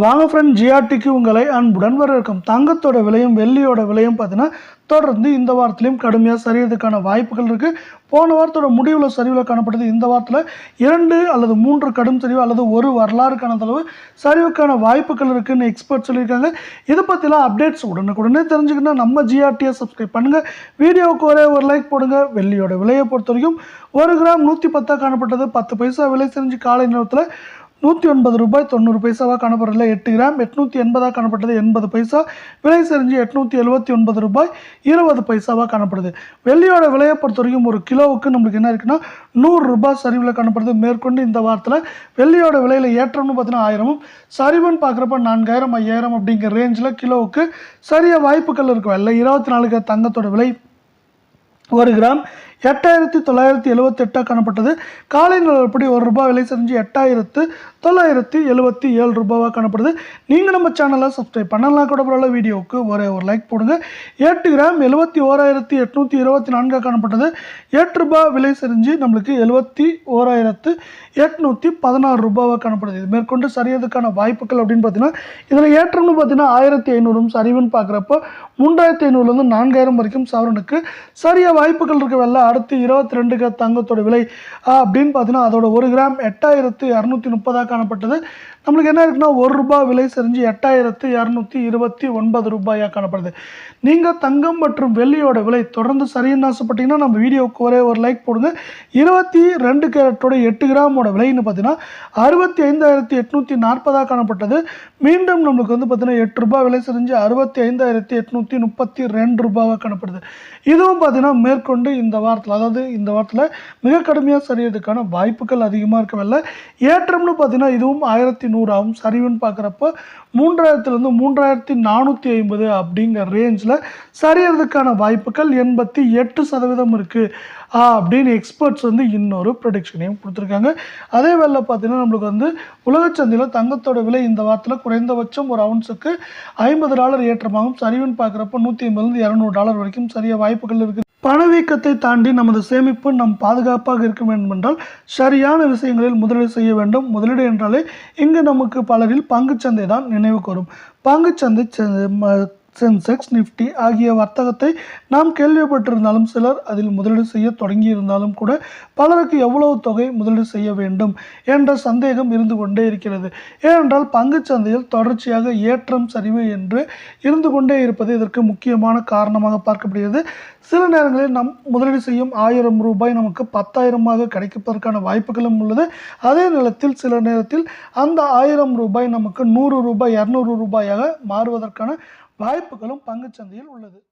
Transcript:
வாங்க ஃப்ரெண்ட் ஜிஆர்டிக்கு உங்களை அன்புடன் வரவேற்கும். தங்கத்தோட விலையும் வெள்ளியோட விலையும் பார்த்தீங்கன்னா தொடர்ந்து இந்த வாரத்திலையும் கடுமையாக சரியறதுக்கான வாய்ப்புகள் இருக்குது போன வாரத்தோட முடிவில் சரிவில் காணப்பட்டது இந்த வாரத்தில் இரண்டு அல்லது மூன்று கடும் சரிவு அல்லது ஒரு வரலாறு அளவு சரிவுக்கான வாய்ப்புகள் இருக்குதுன்னு எக்ஸ்பர்ட் சொல்லியிருக்காங்க. இதை பற்றிலாம் அப்டேட்ஸ் உடனுக்குடனே தெரிஞ்சுக்கணும் நம்ம ஜிஆர்டியை சப்ஸ்கிரைப் பண்ணுங்கள் வீடியோவுக்கு ஒரே ஒரு லைக் போடுங்க. வெள்ளியோட விலையை பொறுத்த வரைக்கும் ஒரு கிராம் நூற்றி பத்தாக காணப்பட்டது. பத்து பைசா விலை செஞ்சு காலை நேரத்தில் நூற்றி ஒன்பது ரூபாய் தொண்ணூறு பைசாவாக காணப்படுறதுல எட்டு கிராம் எட்நூற்றி எண்பதாக காணப்பட்டது எண்பது பைசா. விலை செறிஞ்சு எட்நூற்றி எழுபத்தி ஒன்பது ரூபாய் இருபது பைசாவாக காணப்படுது. வெள்ளியோட விலையை பொறுத்த வரைக்கும் ஒரு கிலோவுக்கு நம்மளுக்கு என்ன இருக்குன்னா நூறு ரூபாய் சரிவில் காணப்படுது. மேற்கொண்டு இந்த வாரத்தில் வெள்ளியோட விலையில் ஏற்றம்னு பார்த்தீங்கன்னா ஆயிரமும் சரிவுன்னு பார்க்குறப்ப நான்காயிரம் ஐயாயிரம் அப்படிங்கிற ரேஞ்சில் கிலோவுக்கு சரிய வாய்ப்புகள் இருக்கும். இல்லை இருபத்தி நாலுக்கு தங்கத்தோட விலை ஒரு கிராம் எட்டாயிரத்தி தொள்ளாயிரத்தி எழுவத்தெட்டாக காணப்பட்டது. காலை நிலவரப்படி ஒரு ரூபாய் விலை செஞ்சு எட்டாயிரத்து தொள்ளாயிரத்தி எழுபத்தி ஏழு ரூபாவாக காணப்படுது. நீங்கள் நம்ம சேனலை சப்ஸ்கிரைப் பண்ணலாம் கூட பரவாயில்ல வீடியோவுக்கு ஒரே ஒரு லைக் போடுங்க. எட்டு கிராம் எழுபத்தி ஓராயிரத்தி எட்நூற்றி இருபத்தி நான்காக காணப்பட்டது. எட்டு ரூபாய் விலை செஞ்சு நம்மளுக்கு எழுபத்தி ஓராயிரத்து எட்நூற்றி பதினாறு ரூபாவாக காணப்படுது. இது மேற்கொண்டு சரியதுக்கான வாய்ப்புகள் அப்படின்னு பார்த்தீங்கன்னா இதில் ஏற்றம்னு பார்த்தீங்கன்னா ஆயிரத்தி ஐநூறும் சரிவுன்னு பார்க்குறப்போ மூன்றாயிரத்தி ஐநூறுலேருந்து நான்காயிரம் வரைக்கும் சவரனுக்கு சரியாக வாய்ப்புகள் இருக்க வெள்ள அடுத்து இருபத்தி ரெண்டு கிராம் தங்கத்தோட விலை அப்படின்னு பார்த்தீங்கன்னா அதோட ஒரு கிராம் எட்டாயிரத்து இரநூத்தி முப்பதாக காணப்பட்டது. நம்மளுக்கு என்ன இருக்குன்னா ஒரு ரூபாய் விலை செஞ்சு எட்டாயிரத்து இரநூத்தி இருபத்தி ஒன்பது ரூபாயாக காணப்படுது. நீங்கள் தங்கம் மற்றும் வெள்ளியோட விலை தொடர்ந்து சரின்னு ஆசைப்பட்டீங்கன்னா நம்ம வீடியோவுக்கு ஒரே ஒரு லைக் போடுங்க. இருபத்தி ரெண்டு கேரட்டோட எட்டு கிராமோட விலைன்னு பார்த்தீங்கன்னா அறுபத்தி ஐந்தாயிரத்தி எட்நூற்றி நாற்பதாக காணப்பட்டது. மீண்டும் நம்மளுக்கு வந்து பார்த்தீங்கன்னா எட்டு ரூபாய் விலை செஞ்சு அறுபத்தி ஐந்தாயிரத்தி எட்நூற்றி முப்பத்தி ரெண்டு ரூபாவாக காணப்படுது. இதுவும் பார்த்தீங்கன்னா மேற்கொண்டு இந்த வாரத்தில் அதாவது இந்த வாரத்தில் மிக கடுமையாக சரியதுக்கான வாய்ப்புகள் அதிகமாக இருக்கவில்லை. ஏற்றம்னு பார்த்தீங்கன்னா இதுவும் ஆயிரத்தி நூறாகும் சரிவுன்னு பார்க்குறப்ப மூன்றாயிரத்துலேருந்து மூன்றாயிரத்தி நானூற்றி ஐம்பது அப்படிங்கிற ரேஞ்சில் சரியறதுக்கான வாய்ப்புகள் எண்பத்தி எட்டு சதவீதம் இருக்குது அப்படின்னு எக்ஸ்பர்ட்ஸ் வந்து இன்னொரு ப்ரொடிக்ஷனையும் கொடுத்துருக்காங்க. அதே வேலை பார்த்தீங்கன்னா நம்மளுக்கு வந்து உலகச்சந்தையில் தங்கத்தோட விலை இந்த வாரத்தில் குறைந்தபட்சம் ஒரு அவுன்ஸுக்கு ஐம்பது டாலர் ஏற்றமாகும் சரிவுன்னு பார்க்குறப்ப நூற்றி ஐம்பதுலேருந்து இரநூறு டாலர் வரைக்கும் சரிய வாய்ப்புகள் இருக்குது பணவீக்கத்தை தாண்டி நமது சேமிப்பு நம் பாதுகாப்பாக இருக்க வேண்டும் என்றால் சரியான விஷயங்களில் முதலீடு செய்ய வேண்டும். முதலீடு என்றாலே இங்கு நமக்கு பலரில் பங்குச்சந்தை தான் நினைவுக்கு வரும் பங்குச்சந்தை ம- சென்செக்ஸ் நிஃப்டி ஆகிய வர்த்தகத்தை நாம் கேள்விப்பட்டிருந்தாலும் சிலர் அதில் முதலீடு செய்ய தொடங்கி இருந்தாலும் கூட பலருக்கு எவ்வளவு தொகை முதலீடு செய்ய வேண்டும் என்ற சந்தேகம் இருந்து கொண்டே இருக்கிறது. ஏனென்றால் பங்குச் சந்தையில் தொடர்ச்சியாக ஏற்றம் சரிவு என்று இருந்து கொண்டே இருப்பது இதற்கு முக்கியமான காரணமாக பார்க்கப்படுகிறது. சில நேரங்களில் நம் முதலீடு செய்யும் ஆயிரம் ரூபாய் நமக்கு பத்தாயிரமாக கிடைப்பதற்கான வாய்ப்புகளும் உள்ளது. அதே நேரத்தில் சில நேரத்தில் அந்த ஆயிரம் ரூபாய் நமக்கு நூறு ரூபாய் இரநூறு ரூபாயாக மாறுவதற்கான வாய்ப்புகளும் பங்கு சந்தையில் உள்ளது.